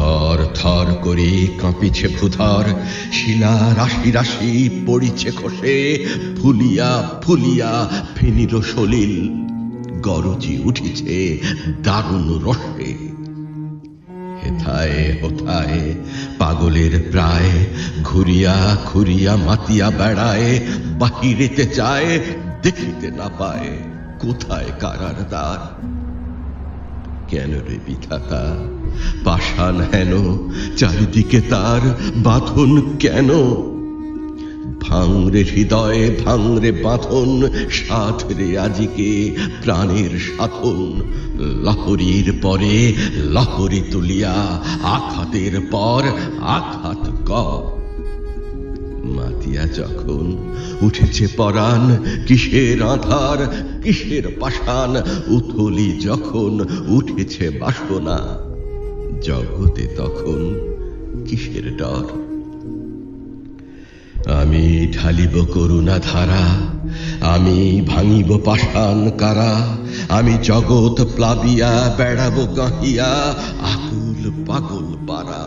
থর থর করে কাঁপিছে ভূধর। শিলা রাশি রাশি পড়িছে খসে। ফুলিয়া ফুলিয়া ফেনির সলিল। গরজি উঠিছে দারুণ রসে। হেথায় হোথায় পাগলের প্রায় ঘুরিয়া ঘুরিয়া মাতিয়া বেড়ায়। বাহিরেতে চায় দেখিতে না পায় কোথায় কারার দ্বার কেন রে বিধাতা? পাষাণ হেন চারিদিকে তার বাঁধন কেন? ভাঙরে হৃদয়ে, ভাঙরে বাঁধন সাধ রে আজিকে প্রাণের সাধন লহরীর পরে লহরী তুলিয়া আঘাতের পর আঘাত কর। মাতিয়া যখন উঠেছে পরাণ, কিসের আধার, কিসের পাষাণ, উথলি যখন উঠেছে বাসনা জগতে তখন কিসের ডর? আমি ঢালিব করুণা ধারা আমি ভাঙিব পাষাণ কারা, আমি জগৎ প্লাবিয়া, বেড়াবো গাহিয়া, আকুল পাগল পারা।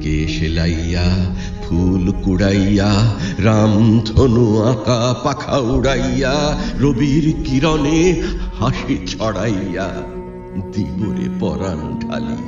কে সেলাইয়া, ফুল কুড়াইয়া, রাম ধনু আঁকা পাখা উড়াইয়া, রবির কিরণে হাসি ছড়াইয়া দিবরে পরাণ ঢালি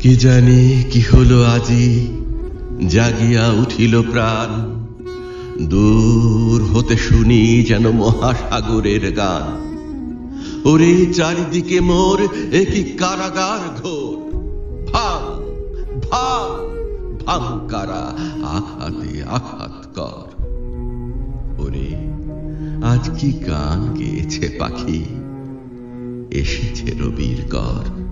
কি জানি কি হলো আজি? জাগিয়া উঠিল প্রাণ। দূর হতে শুনি যেন মহাসাগরের গান। ওরে চারিদিকে মোর একই কারাগার ঘোর। ভাঙ ভাঙ ভাঙ কারা আঘাতে আঘাত কর। ওরে, আজ কি গান গেয়েছে পাখি? এসেছে রবির কর